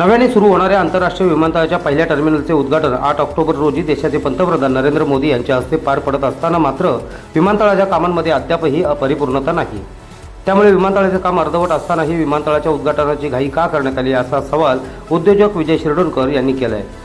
नव्याने सुरू होणाऱ्या आंतरराष्ट्रीय विमानतळाच्या पहिल्या टर्मिनलचे उद्घाटन आठ ऑक्टोबर रोजी देशाचे पंतप्रधान नरेंद्र मोदी यांच्या हस्ते पार पडत असताना मात्र विमानतळाच्या कामांमध्ये अद्यापही अपरिपूर्णता नाही. त्यामुळे विमानतळाचे काम अर्धवट असतानाही विमानतळाच्या उद्घाटनाची घाई का करण्यात आली असा सवाल उद्योजक विजय शिरडोणकर यांनी केला आहे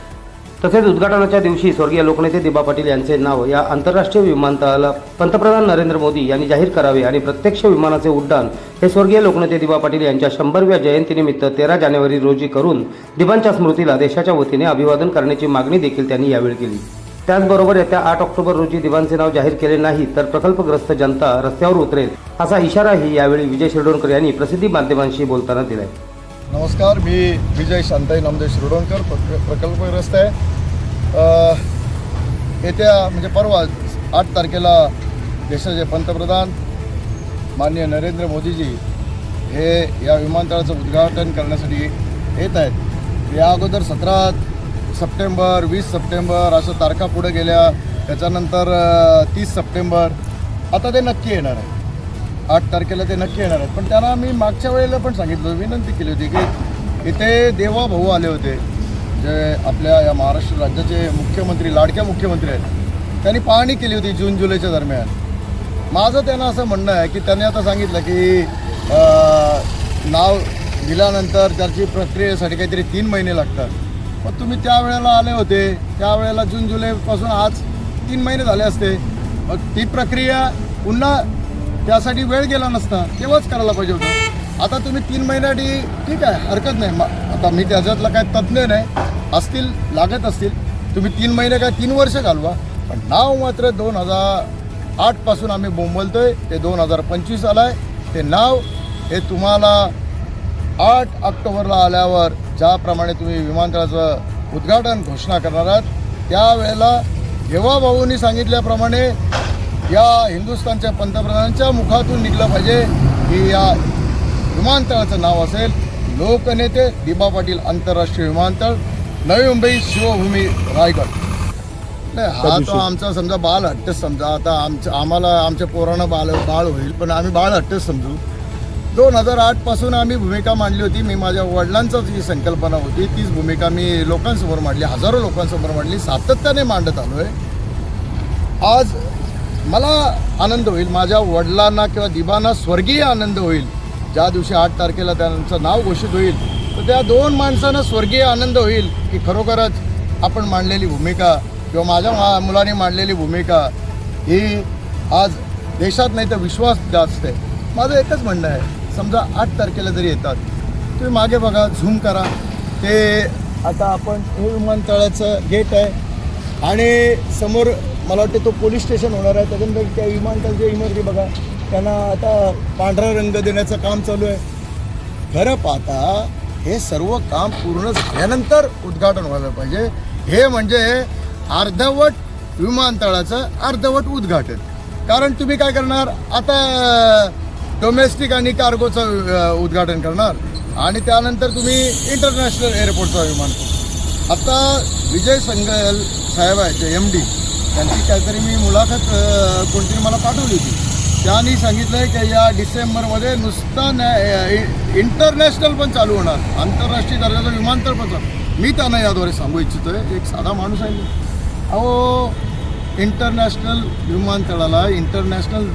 तसेच उद्घाटनाच्या दिवशी स्वर्गीय लोकनेते दिबा पाटील यांचे नाव या आंतरराष्ट्रीय विमानतळाला पंतप्रधान नरेंद्र मोदी यांनी जाहीर करावे आणि प्रत्यक्ष विमानाचे उड्डाण हे स्वर्गीय लोकनेते दिबा पाटील यांच्या शंभरव्या जयंतीनिमित्त तेरा जानेवारी रोजी करून दिबांच्या स्मृतीला देशाच्या वतीने अभिवादन करण्याची मागणी देखील त्यांनी यावेळी केली. त्याचबरोबर येत्या आठ ऑक्टोबर रोजी दिवांचे नाव जाहीर केले नाही तर प्रकल्पग्रस्त जनता रस्त्यावर उतरेल असा इशाराही यावेळी विजय शिरडोणकर यांनी प्रसिद्धी माध्यमांशी बोलताना दिलाय. नमस्कार मी विजय शांताई नामदेव शिरोडोणकर प्र- प्रकल्पग्रस्त आहे. येत्या म्हणजे परवा आठ तारखेला देशाचे पंतप्रधान माननीय नरेंद्र मोदीजी हे या विमानतळाचं उद्घाटन करण्यासाठी येत आहेत. या अगोदर सतरा सप्टेंबर वीस सप्टेंबर अशा तारखा पुढे गेल्या. त्याच्यानंतर तीस सप्टेंबर. आता ते नक्की येणार आहे. आठ तारखेला ते नक्की येणार आहेत. पण त्यांना मी मागच्या वेळेला पण सांगितलं होतं, विनंती केली होती की इथे देवा भाऊ आले होते. जे आपल्या या महाराष्ट्र राज्याचे मुख्यमंत्री लाडक्या मुख्यमंत्री आहेत. त्यांनी पाहणी केली होती जून जुलैच्या दरम्यान. माझं त्यांना असं म्हणणं आहे की त्यांनी आता सांगितलं की नाव दिल्यानंतर त्याची प्रक्रियेसाठी काहीतरी तीन महिने लागतात. मग तुम्ही त्या वेळेला आले होते. त्यावेळेला जून जुलैपासून आज तीन महिने झाले असते. मग ती प्रक्रिया पुन्हा त्यासाठी वेळ गेला नसता तेव्हाच करायला पाहिजे होतं. आता तुम्ही तीन महिन्यासाठी ठीक आहे हरकत नाही. आता मी त्याच्यातला काय तज्ज्ञ नाही. असतील लागत असतील. तुम्ही तीन महिने काय तीन वर्ष घालवा. पण नाव मात्र दोन हजार आठपासून आम्ही बोंबलतोय. ते दोन हजार पंचवीस आलं आहे ते नाव हे तुम्हाला आठ ऑक्टोबरला आल्यावर ज्याप्रमाणे तुम्ही विमानतळाचं उद्घाटन घोषणा करणार आहात त्यावेळेला जेव्हा भाऊंनी सांगितल्याप्रमाणे या हिंदुस्थानच्या पंतप्रधानांच्या मुखातून निघलं पाहिजे की या विमानतळाचं नाव असेल लोकनेते दिबा पाटील आंतरराष्ट्रीय विमानतळ नवी मुंबई शिवभूमी रायगड. नाही हा तो आमचा समजा बाल हट्टच समजा आता आमचं आम्हाला आमच्या पोरांना बाल बाळ होईल पण आम्ही बाळ हट्टच समजू. दोन हजार आठपासून आम्ही भूमिका मांडली होती मी माझ्या वडिलांचं जी संकल्पना होती तीच भूमिका मी लोकांसमोर मांडली हजारो लोकांसमोर मांडली सातत्याने मांडत आलो आहे आज मला आनंद होईल. माझ्या वडिलांना किंवा दिबांना स्वर्गीय आनंद होईल. ज्या दिवशी आठ तारखेला त्यांचं नाव घोषित होईल तर त्या दोन माणसांना स्वर्गीय आनंद होईल की खरोखरच आपण मांडलेली भूमिका किंवा माझ्या मा मुलाने मांडलेली भूमिका ही आज देशात नाही तर विश्वास जास्त आहे. माझं एकच म्हणणं आहे समजा आठ तारखेला जरी येतात तुम्ही मागे बघा झूम करा. ते आता आपण हे विमानतळाचं गेट आहे आणि समोर मला वाटतं तो पोलीस स्टेशन होणार आहे. त्याच्यानंतर त्या विमानतळाच्या इमारती बघा त्यांना आता पांढरा रंग देण्याचं काम चालू आहे. खरं पाहता हे सर्व काम पूर्ण झाल्यानंतर उद्घाटन व्हायला पाहिजे. हे म्हणजे अर्धवट विमानतळाचं अर्धवट उद्घाटन. कारण तुम्ही काय करणार? आता डोमेस्टिक आणि कार्गोचं उद्घाटन करणार. आणि त्यानंतर तुम्ही इंटरनॅशनल एअरपोर्टचा विमान आता विजय संगल साहेब आहेत जे एम डी त्यांची काहीतरी मी मुलाखत कोणतरी मला पाठवली होती. त्यांनी सांगितलं आहे की या डिसेंबरमध्ये नुसतं नॅ इंटरनॅशनल पण चालू होणार. आंतरराष्ट्रीय दर्जाचं विमानतळ पण चालू. मी त्यांना याद्वारे सांगू इच्छितो आहे एक साधा माणूस आहे अहो इंटरनॅशनल विमानतळाला इंटरनॅशनल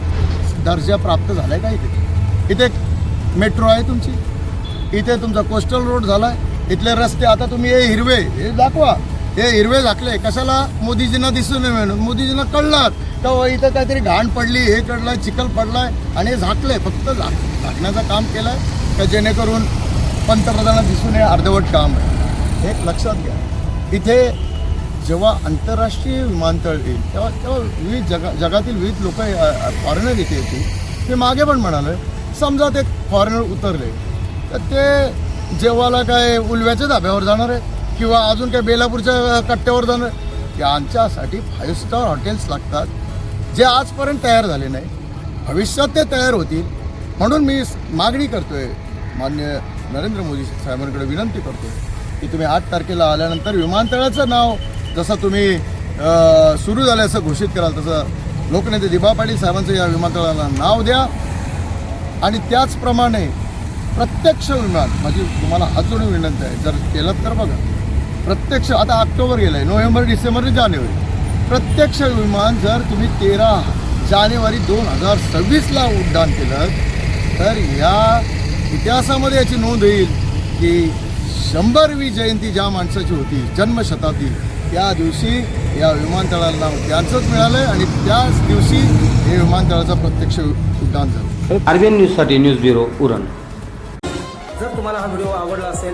दर्जा प्राप्त झाला आहे का इथे? इथे मेट्रो आहे तुमची. इथे तुमचा कोस्टल रोड झाला आहे इथले रस्ते आता तुम्ही हे हिरवे हे दाखवा. हे हिरवे झाकले. कशाला मोदीजींना दिसून नये म्हणून? मोदीजींना कळणार का इथं काहीतरी घाण पडली हे कळलं चिखल पडलाय आणि हे झाकले फक्त झाक झाकण्याचं काम केलं आहे का जेणेकरून पंतप्रधानांना दिसून हे अर्धवट काम आहे. हे लक्षात घ्या. इथे जेव्हा आंतरराष्ट्रीय विमानतळ येईल तेव्हा तेव्हा विविध जगा जगातील विविध लोक फॉरेनर इथे येतील. ते मागे पण म्हणाले समजा ते फॉरेनर उतरले तर ते जेव्हाला काय उलव्याच्या धाब्यावर जाणार आहे किंवा अजून काय बेलापूरच्या कट्ट्यावर जाणं यांच्यासाठी फाईव्ह स्टार हॉटेल्स लागतात जे आजपर्यंत तयार झाले नाही. भविष्यात ते तयार होतील. म्हणून मी मागणी करतोय मान्य नरेंद्र मोदी साहेबांकडे विनंती करतो की तुम्ही आठ तारखेला आल्यानंतर विमानतळाचं नाव जसं तुम्ही सुरू झालं असं घोषित कराल तसं लोकनेते दिबा पाटील साहेबांचं या विमानतळाला नाव द्या. आणि त्याचप्रमाणे प्रत्यक्ष विमान माझी तुम्हाला हात जोडून विनंती आहे जर केलं तर बघा. प्रत्यक्ष आता ऑक्टोबर गेलं आहे नोव्हेंबर डिसेंबर आणि जानेवारी. प्रत्यक्ष विमान जर तुम्ही तेरा जानेवारी दोन हजार सव्वीसला उड्डाण केलं तर या इतिहासामध्ये याची नोंद होईल की शंभरवी जयंती ज्या माणसाची होती जन्मशताब्दी त्या दिवशी या विमानतळाला नाव त्यांचंच मिळालं आहे आणि त्याच दिवशी हे विमानतळाचं प्रत्यक्ष उड्डाण झालं. आरबीएन न्यूजसाठी न्यूज ब्युरो उरण. जर तुम्हाला हा व्हिडिओ आवडला असेल